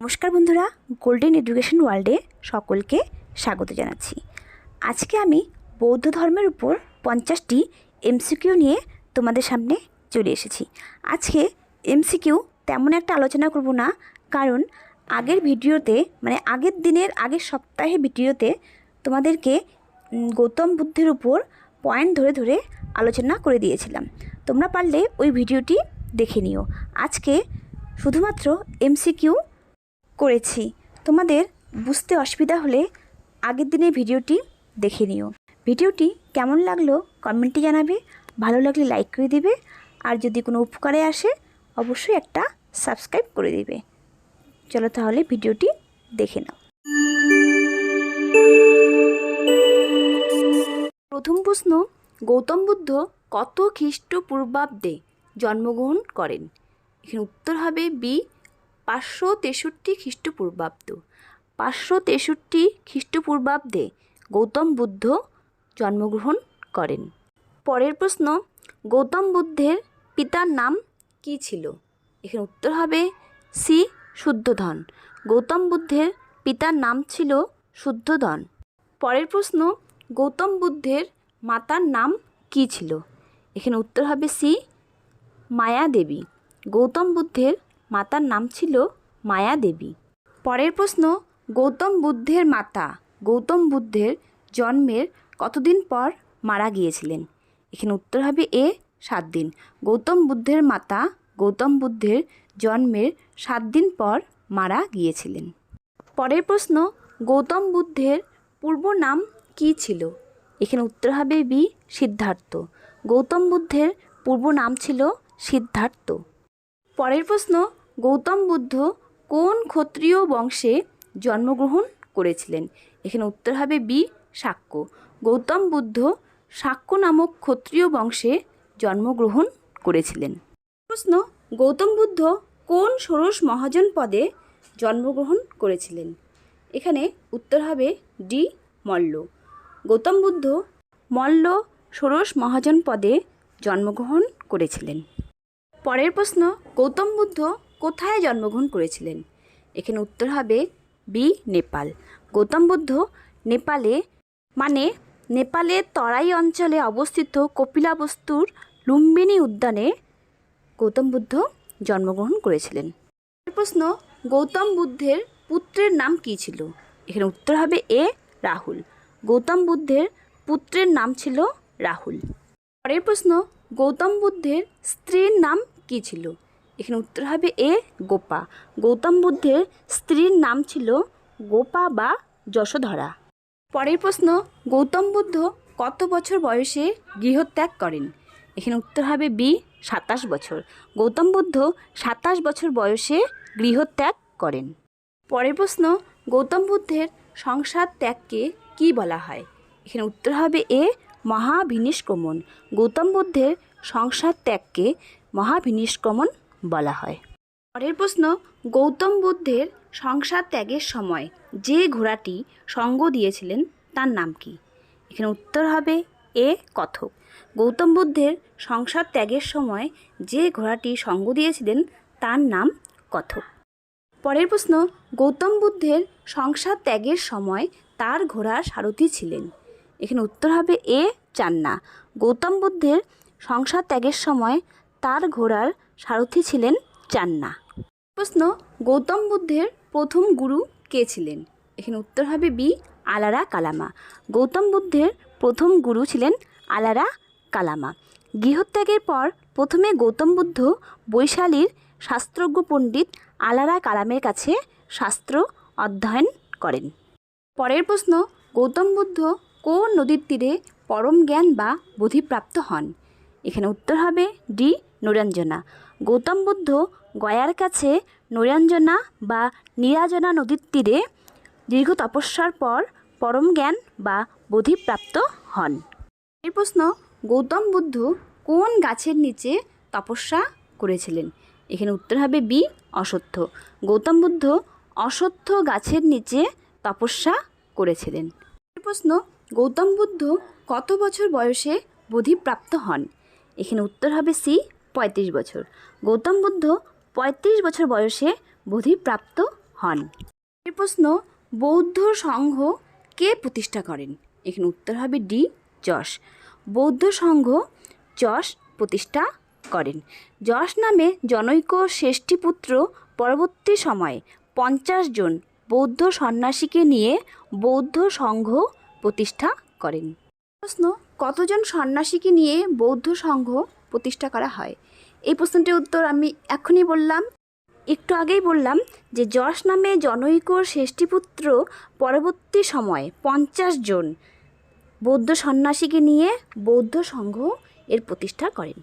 নমস্কার বন্ধুরা golden education ওয়ার্ল্ডে সকলকে স্বাগত জানাচ্ছি। আজকে আমি বৌদ্ধ ধর্মের উপর পঞ্চাশটি এমসিকিউ নিয়ে তোমাদের সামনে চলে এসেছি। আজকে এমসিকিউ তেমন একটা আলোচনা করব না, কারণ আগের ভিডিওতে মানে আগের দিনের, আগের সপ্তাহে ভিডিওতে তোমাদেরকে গৌতম বুদ্ধের উপর পয়েন্ট ধরে ধরে আলোচনা করে দিয়েছিলাম। তোমরা পারলে ওই ভিডিওটি দেখে নিও। আজকে শুধুমাত্র এমসিকিউ করেছি। তোমাদের বুঝতে অসুবিধা হলে আগের দিনের ভিডিওটি দেখে নিও। ভিডিওটি কেমন লাগল কমেন্টে জানাবে, ভালো লাগলে লাইক করে দিবে, আর যদি কোনো উপকারে আসে, অবশ্যই একটা সাবস্ক্রাইব করে দিবে। চলো তাহলে ভিডিওটি দেখে নাও। প্রথম প্রশ্ন, গৌতম বুদ্ধ কত খ্রিস্টপূর্বাব্দে জন্মগ্রহণ করেন? এখানে উত্তর হবে বি পাঁচশো তেষট্টি খ্রিস্টপূর্বাব্দ। পাঁচশো তেষট্টি খ্রিস্টপূর্বাব্দে গৌতম বুদ্ধ জন্মগ্রহণ করেন। পরের প্রশ্ন, গৌতম বুদ্ধের পিতার নাম কী ছিল? এখানে উত্তর হবে সি, শুদ্ধধন। গৌতম বুদ্ধের পিতার নাম ছিল শুদ্ধধন। পরের প্রশ্ন, গৌতম বুদ্ধের মাতার নাম কী ছিল? এখানে উত্তর হবে সি মায়া দেবী গৌতম বুদ্ধের মাতার নাম ছিল মায়া দেবী। পরের প্রশ্ন, গৌতম বুদ্ধের মাতা। গৌতম বুদ্ধের জন্মের কতদিন পর মারা গিয়েছিলেন? এখানে উত্তর হবে এ, সাত দিন। গৌতম বুদ্ধের মাতা, গৌতম বুদ্ধের জন্মের সাত দিন পর মারা গিয়েছিলেন। পরের প্রশ্ন, গৌতম বুদ্ধের পূর্ব নাম কী ছিল? এখানে উত্তর হবে বি, সিদ্ধার্থ। গৌতম বুদ্ধের পূর্ব নাম ছিল সিদ্ধার্থ। পরের প্রশ্ন গৌতম বুদ্ধ কোন ক্ষত্রিয় বংশে জন্মগ্রহণ করেছিলেন? এখানে উত্তর হবে বি শাক্য গৌতম বুদ্ধ শাক্য নামক ক্ষত্রিয় বংশে জন্মগ্রহণ করেছিলেন। প্রশ্ন, গৌতম বুদ্ধ কোন ষোড়শ মহাজন পদে জন্মগ্রহণ করেছিলেন? এখানে উত্তর হবে ডি, মল্ল। গৌতম বুদ্ধ মল্ল ষোড়শ মহাজন পদে জন্মগ্রহণ করেছিলেন। পরের প্রশ্ন, গৌতম বুদ্ধ কোথায় জন্মগ্রহণ করেছিলেন? এখানে উত্তর হবে বি, নেপাল। গৌতম বুদ্ধ নেপালে মানে নেপালের তরাই অঞ্চলে অবস্থিত কপিলাবস্তুর লুম্বিনী উদ্যানে গৌতম বুদ্ধ জন্মগ্রহণ করেছিলেন। প্রশ্ন, গৌতম বুদ্ধের পুত্রের নাম কী ছিল? এখানে উত্তর হবে এ, রাহুল। গৌতম বুদ্ধের পুত্রের নাম ছিল রাহুল। পরের প্রশ্ন, গৌতম বুদ্ধের স্ত্রীর নাম কী ছিল? এখানে উত্তর হবে এ, গোপা। গৌতম বুদ্ধের স্ত্রীর নাম ছিল গোপা বা যশোধরা। পরের প্রশ্ন, গৌতম বুদ্ধ কত বছর বয়সে গৃহত্যাগ করেন? এখানে উত্তর হবে বি, সাতাশ বছর। গৌতম বুদ্ধ সাতাশ বছর বয়সে গৃহত্যাগ করেন। পরের প্রশ্ন, গৌতম বুদ্ধের সংসার ত্যাগকে কি বলা হয়? এখানে উত্তর হবে এ মহাভিনিষ্ক্রমণ গৌতম বুদ্ধের সংসার ত্যাগকে মহাভিনিষ্ক্রমণ বলা হয়। পরের প্রশ্ন, গৌতম বুদ্ধের সংসার ত্যাগের সময় যে ঘোড়াটি সঙ্গ দিয়েছিলেন, তার নাম কি? এখানে উত্তর হবে এ, কথক। গৌতম বুদ্ধের সংসার ত্যাগের সময় যে ঘোড়াটি সঙ্গ দিয়েছিলেন, তার নাম কথক। পরের প্রশ্ন, গৌতম বুদ্ধের সংসার ত্যাগের সময় তার ঘোড়ার সারথি ছিলেন। এখানে উত্তর হবে এ, চান্না। গৌতম বুদ্ধের সংসার ত্যাগের সময় তার ঘোড়ার সারথি ছিলেন চান্না। প্রশ্ন, গৌতম বুদ্ধের প্রথম গুরু কে ছিলেন? এখানে উত্তর হবে বি, আলারা কালামা। গৌতম বুদ্ধের প্রথম গুরু ছিলেন আলারা কালামা। গৃহত্যাগের পর প্রথমে গৌতম বুদ্ধ বৈশালীর শাস্ত্রজ্ঞ পণ্ডিত আলারা কালামের কাছে শাস্ত্র অধ্যয়ন করেন। পরের প্রশ্ন, গৌতম বুদ্ধ কোন নদীর তীরে পরম জ্ঞান বা বোধিপ্রাপ্ত হন? এখানে উত্তর হবে ডি, নৈরঞ্জনা। গৌতম বুদ্ধ গয়ার কাছে নৈরঞ্জনা বা নিরাজনা নদীর তীরে দীর্ঘ তপস্যার পর পরম জ্ঞান বা বোধিপ্রাপ্ত হন। এর প্রশ্ন, গৌতম বুদ্ধ কোন গাছের নিচে তপস্যা করেছিলেন? এখানে উত্তর হবে বি, অসত্য। গৌতম বুদ্ধ অসত্য গাছের নিচে তপস্যা করেছিলেন। এর প্রশ্ন, গৌতম বুদ্ধ কত বছর বয়সে বোধিপ্রাপ্ত হন? এখানে উত্তর হবে সি পঁয়ত্রিশ বছর। গৌতম বুদ্ধ পঁয়ত্রিশ বছর বয়সে বোধিপ্রাপ্ত হন। এর প্রশ্ন বৌদ্ধ সংঘ কে প্রতিষ্ঠা করেন? এখানে উত্তর হবে ডি যশ। বৌদ্ধ সংঘ যশ প্রতিষ্ঠা করেন। যশ নামে জনৈক ষষ্ঠীপুত্র পরবর্তী সময়ে পঞ্চাশ জন বৌদ্ধ সন্ন্যাসীকে নিয়ে বৌদ্ধ সংঘ প্রতিষ্ঠা করেন। প্রশ্ন, কতজন সন্ন্যাসীকে নিয়ে বৌদ্ধ সংঘ প্রতিষ্ঠা করা হয়। এই প্রশ্নটির উত্তর আমি এখনই বললাম। একটু আগেই বললাম যে যশ নামে জনৈক ষষ্ঠীপুত্র পরবর্তী সময়ে পঞ্চাশ জন বৌদ্ধ সন্ন্যাসীকে নিয়ে বৌদ্ধ সংঘ এর প্রতিষ্ঠা করেন।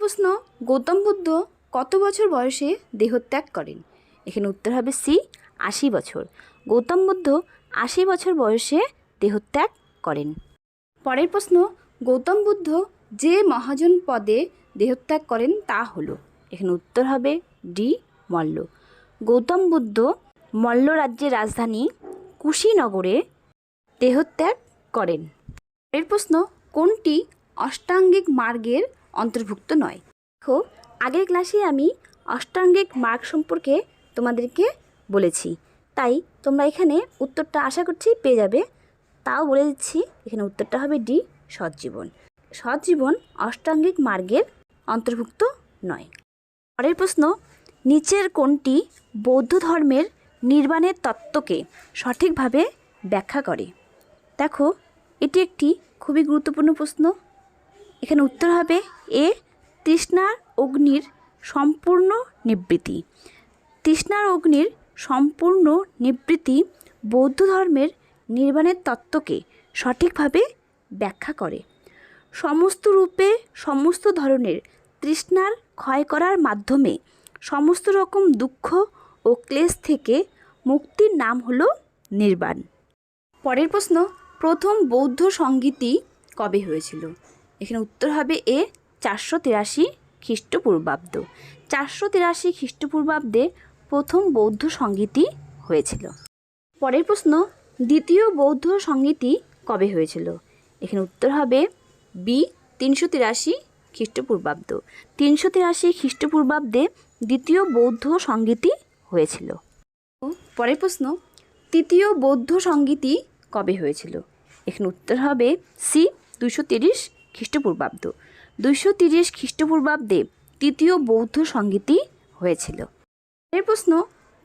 প্রশ্ন গৌতম বুদ্ধ কত বছর বয়সে দেহত্যাগ করেন? এখানে উত্তর হবে সি, আশি বছর। গৌতম বুদ্ধ আশি বছর বয়সে দেহত্যাগ করেন। পরের প্রশ্ন, গৌতম বুদ্ধ যে মহাজন পদে দেহত্যাগ করেন তা হলো। এখানে উত্তর হবে ডি মল্ল। গৌতম বুদ্ধ মল্ল রাজ্যের রাজধানী কুশীনগরে দেহত্যাগ করেন। এর প্রশ্ন, কোনটি অষ্টাঙ্গিক মার্গের অন্তর্ভুক্ত নয়? দেখো, আগের ক্লাসে আমি অষ্টাঙ্গিক মার্গ সম্পর্কে তোমাদেরকে বলেছি। তাই তোমরা এখানে উত্তরটা আশা করছি পেয়ে যাবে। তাও বলে দিচ্ছি, এখানে উত্তরটা হবে ডি সৎজীবন সৎজীবন অষ্টাঙ্গিক মার্গের অন্তর্ভুক্ত নয়। পরের প্রশ্ন, নিচের কোনটি বৌদ্ধ ধর্মের নির্বাণের তত্ত্বকে সঠিকভাবে ব্যাখ্যা করে। দেখো, এটি একটি খুবই গুরুত্বপূর্ণ প্রশ্ন। এখানে উত্তর হবে এ, তৃষ্ণার অগ্নির সম্পূর্ণ নিবৃত্তি। তৃষ্ণার অগ্নির সম্পূর্ণ নিবৃত্তি বৌদ্ধ ধর্মের নির্বাণের তত্ত্বকে সঠিকভাবে ব্যাখ্যা করে। সমস্ত রূপে, সমস্ত ধরনের তৃষ্ণার ক্ষয় করার মাধ্যমে সমস্ত রকম দুঃখ ও ক্লেশ থেকে মুক্তির নাম হলো নির্বাণ। পরের প্রশ্ন, প্রথম বৌদ্ধ সঙ্গীতই কবে হয়েছিল? এখানে উত্তর হবে এ চারশো তিরাশি খ্রিস্টপূর্বাব্দ। চারশো তিরাশি খ্রিস্টপূর্বাব্দে প্রথম বৌদ্ধ সঙ্গীতই হয়েছিল। পরের প্রশ্ন, দ্বিতীয় বৌদ্ধ সঙ্গীতই কবে হয়েছিল? এখানে উত্তর হবে বি, তিনশো তিরাশি খ্রিস্টপূর্বাব্দ। তিনশো তিরাশি খ্রিস্টপূর্বাব্দে দ্বিতীয় বৌদ্ধ সঙ্গীতই হয়েছিল। পরের প্রশ্ন, তৃতীয় বৌদ্ধ সঙ্গীতই কবে হয়েছিল? এখানে উত্তর হবে সি দুশো তিরিশ খ্রিস্টপূর্বাব্দ। দুইশো তিরিশ খ্রিস্টপূর্বাব্দে তৃতীয় বৌদ্ধ সঙ্গীতই হয়েছিল। এর প্রশ্ন,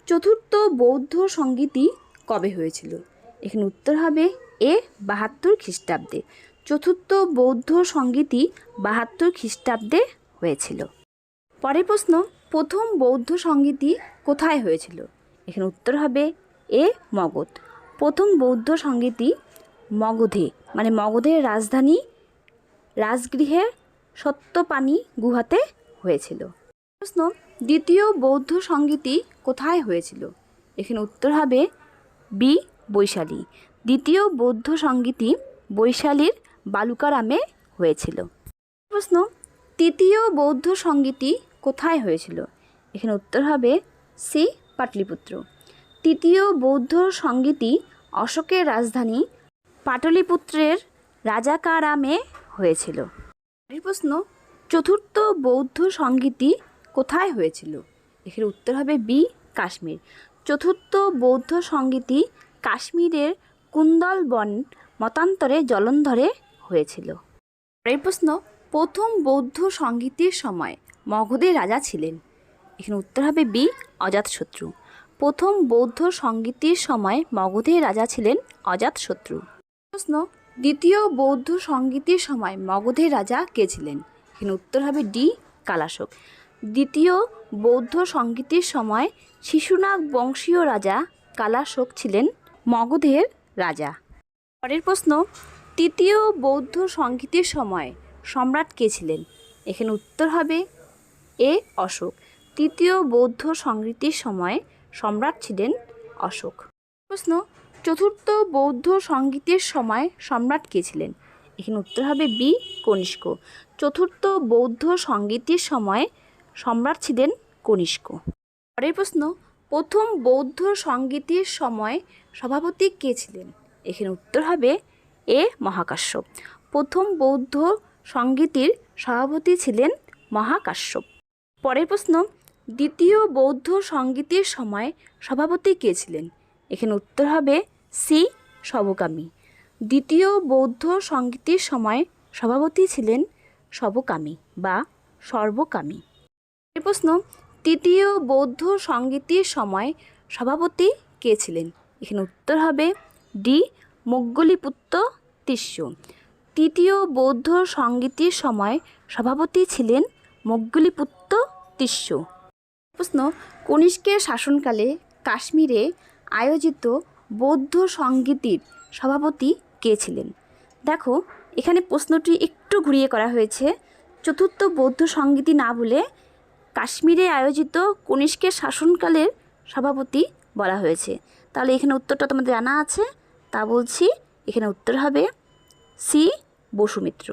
চতুর্থ বৌদ্ধ সঙ্গীতই কবে হয়েছিল? এখানে উত্তর হবে এ, বাহাত্তর খ্রিস্টাব্দে। চতুর্থ বৌদ্ধ সঙ্গীতই বাহাত্তর খ্রিস্টাব্দে হয়েছিল। পরের প্রশ্ন, প্রথম বৌদ্ধ সঙ্গীতই কোথায় হয়েছিল? এখানে উত্তর হবে এ, মগধ। প্রথম বৌদ্ধ সঙ্গীতই মগধে মানে মগধের রাজধানী রাজগৃহের সত্যপানি গুহাতে হয়েছিল। প্রশ্ন, দ্বিতীয় বৌদ্ধ সঙ্গীতই কোথায় হয়েছিল? এখানে উত্তর হবে বি, বৈশালী। দ্বিতীয় বৌদ্ধ সঙ্গীতই বৈশালীর বালুকারামে হয়েছিল। প্রশ্ন, তৃতীয় বৌদ্ধ সঙ্গীতই কোথায় হয়েছিল? এখানে উত্তর হবে সি, পাটলিপুত্র। তৃতীয় বৌদ্ধ সঙ্গীতই অশোকের রাজধানী পাটলিপুত্রের রাজাকারামে হয়েছিল। প্রশ্ন, চতুর্থ বৌদ্ধ সঙ্গীতই কোথায় হয়েছিল? এখানে উত্তর হবে বি, কাশ্মীর। চতুর্থ বৌদ্ধ সঙ্গীতই কাশ্মীরের কুন্দলবন মতান্তরে জলন্ধরে হয়েছিল। পরের প্রশ্ন, প্রথম বৌদ্ধ সঙ্গীতের সময় মগধের রাজা ছিলেন। এখানে উত্তর হবে বি অজাতশত্রু প্রথম বৌদ্ধ সঙ্গীতের সময় মগধের রাজা ছিলেন অজাতশত্রু প্রশ্ন, দ্বিতীয় বৌদ্ধ সঙ্গীতের সময় মগধের রাজা কে ছিলেন? এখানে উত্তর হবে ডি, কালাশোক। দ্বিতীয় বৌদ্ধ সঙ্গীতের সময় শিশুনাগ বংশীয় রাজা কালাশোক ছিলেন মগধের রাজা। পরের প্রশ্ন তৃতীয় বৌদ্ধ সঙ্গীতের সময় সম্রাট কে ছিলেন? এখানে উত্তর হবে এ অশোক। তৃতীয় বৌদ্ধ সংগীতের সময় সম্রাট ছিলেন অশোক। প্রশ্ন, চতুর্থ বৌদ্ধ সঙ্গীতের সময় সম্রাট কে ছিলেন? এখানে উত্তর হবে বি, কনিষ্ক। চতুর্থ বৌদ্ধ সঙ্গীতের সময় সম্রাট ছিলেন কনিষ্ক। পরের প্রশ্ন, প্রথম বৌদ্ধ সংগীতের সময় সভাপতি কে ছিলেন? এখানে উত্তর হবে এ মহাকাশ্যপ। প্রথম বৌদ্ধ সঙ্গীতের সভাপতি ছিলেন মহাকাশ্যপ। পরের প্রশ্ন, দ্বিতীয় বৌদ্ধ সঙ্গীতের সময় সভাপতি কে ছিলেন? এখানে উত্তর হবে সি সবকামী। দ্বিতীয় বৌদ্ধ সঙ্গীতের সময় সভাপতি ছিলেন সবকামী বা সর্বকামী। এর প্রশ্ন, তৃতীয় বৌদ্ধ সঙ্গীতের সময় সভাপতি কে ছিলেন? এখানে উত্তর হবে ডি মুগ্গলিপুত্ত তিস্য। তৃতীয় বৌদ্ধ সঙ্গীতের সময় সভাপতি ছিলেন মোগ্গলিপুত্ত তিস্য। প্রশ্ন, কনিষ্কের শাসনকালে কাশ্মীরে আয়োজিত বৌদ্ধ সঙ্গীতের সভাপতি কে ছিলেন? দেখো, এখানে প্রশ্নটি একটু ঘুরিয়ে করা হয়েছে। চতুর্থ বৌদ্ধ সঙ্গীতি না বলে কাশ্মীরে আয়োজিত কনিষ্কের শাসনকালের সভাপতি বলা হয়েছে। তাহলে এখানে উত্তরটা তোমাদের জানা আছে। তা বলছি, এখানে উত্তর হবে সি, বসুমিত্র।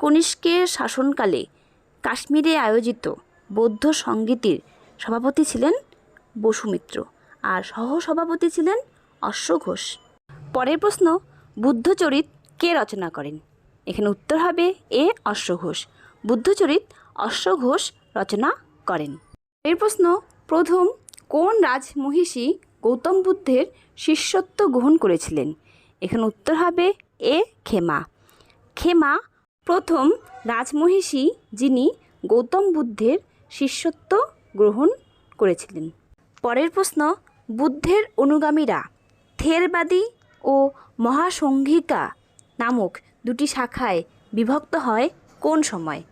কনিষ্কের শাসনকালে কাশ্মীরে আয়োজিত বৌদ্ধ সঙ্গীতের সভাপতি ছিলেন বসুমিত্র আর সহসভাপতি ছিলেন অশ্ব ঘোষ পরের প্রশ্ন, বুদ্ধচরিত কে রচনা করেন? এখানে উত্তর হবে এ অশ্ব ঘোষ বুদ্ধচরিত অশ্ব ঘোষ রচনা করেন। এর প্রশ্ন, প্রথম কোন রাজমহিষী গৌতম বুদ্ধের শিষ্যত্ব গ্রহণ করেছিলেন। এখানে উত্তর হবে এ খেমা খেমা প্রথম রাজমহিষী যিনি গৌতম বুদ্ধের শিষ্যত্ব গ্রহণ করেছিলেন। পরের প্রশ্ন, বুদ্ধের অনুগামীরা থেরবাদী ও মহাসংঘিকা নামক দুটি শাখায় বিভক্ত হয় কোন সময়?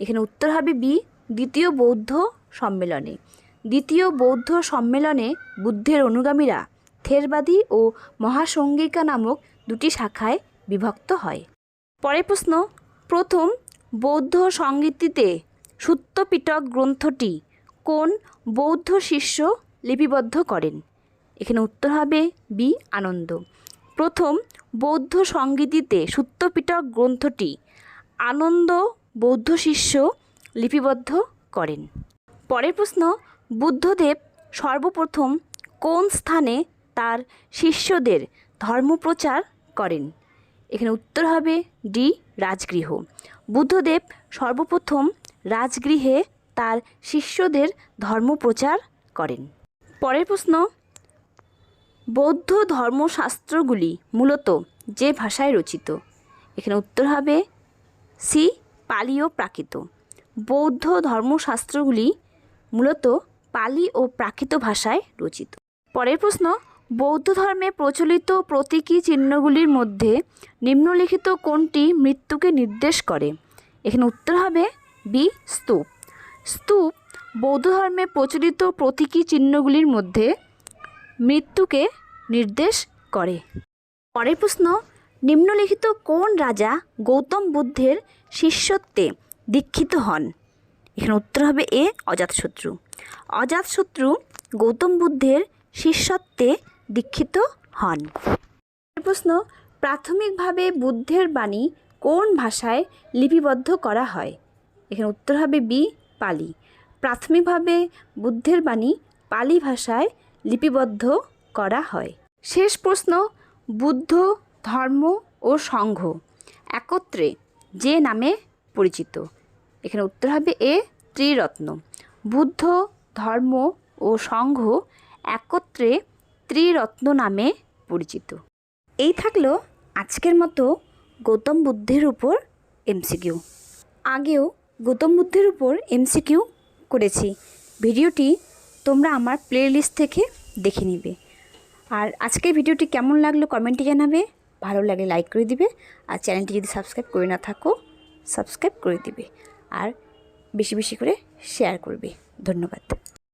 এখানে উত্তর হবে বি, দ্বিতীয় বৌদ্ধ সম্মেলনে। দ্বিতীয় বৌদ্ধ সম্মেলনে বুদ্ধের অনুগামীরা থেরবাদী ও মহাসঙ্গিকা নামক দুটি শাখায় বিভক্ত হয়। পরের প্রশ্ন, প্রথম বৌদ্ধ সঙ্গীতিতে সুত্তপিটক গ্রন্থটি কোন বৌদ্ধ শিষ্য লিপিবদ্ধ করেন? এখানে উত্তর হবে বি, আনন্দ। প্রথম বৌদ্ধ সংগীতিতে সুত্তপিটক গ্রন্থটি আনন্দ বৌদ্ধ শিষ্য লিপিবদ্ধ করেন। পরের প্রশ্ন বুদ্ধদেব সর্বপ্রথম কোন স্থানে তার শিষ্যদের ধর্মপ্রচার করেন? এখানে উত্তর হবে ডি, রাজগৃহ। বুদ্ধদেব সর্বপ্রথম রাজগৃহে তার শিষ্যদের ধর্মপ্রচার করেন। পরের প্রশ্ন, বৌদ্ধ ধর্মশাস্ত্রগুলি মূলত যে ভাষায় রচিত? এখানে উত্তর হবে সি পালি ও প্রাকৃত। বৌদ্ধ ধর্মশাস্ত্রগুলি মূলত পালি ও প্রাকৃত ভাষায় রচিত। পরের প্রশ্ন, বৌদ্ধ ধর্মে প্রচলিত প্রতীকী চিহ্নগুলির মধ্যে নিম্নলিখিত কোনটি মৃত্যুকে নির্দেশ করে? এখানে উত্তর হবে বি স্তূপ। স্তূপ, বৌদ্ধ ধর্মে প্রচলিত প্রতীকী চিহ্নগুলির মধ্যে মৃত্যুকে নির্দেশ করে। পরের প্রশ্ন, নিম্নলিখিত কোন রাজা গৌতম বুদ্ধের শিষ্যত্বে দীক্ষিত হন? এখানে উত্তর হবে এ অজাতশত্রু অজাতশত্রু গৌতম বুদ্ধের শিষ্যত্বে দীক্ষিত হন। প্রশ্ন, প্রাথমিকভাবে বুদ্ধের বাণী কোন ভাষায় লিপিবদ্ধ করা হয়? এখানে উত্তর হবে বি, পালি। প্রাথমিকভাবে বুদ্ধের বাণী পালি ভাষায় লিপিবদ্ধ করা হয়। শেষ প্রশ্ন, বুদ্ধ, ধর্ম ও সংঘ একত্রে যে নামে পরিচিত? এখানে উত্তর হবে এ, ত্রিরত্ন। বুদ্ধ, ধর্ম ও সংঘ একত্রে ত্রিরত্ন নামে পরিচিত। এই থাকল আজকের মতো গৌতম বুদ্ধের উপর এমসিকিউ। আগেও গৌতম বুদ্ধের উপর এমসিকিউ করেছি। ভিডিওটি তোমরা আমার প্লেলিস্ট থেকে দেখে নিবে। আর আজকের ভিডিওটি কেমন লাগল কমেন্টে জানাবে। ভালো লাগলে লাইক করে দিবে। আর চ্যানেলটি যদি সাবস্ক্রাইব করে না থাকো, সাবস্ক্রাইব করে দিবে। আর বেশি বেশি করে শেয়ার করবে। ধন্যবাদ।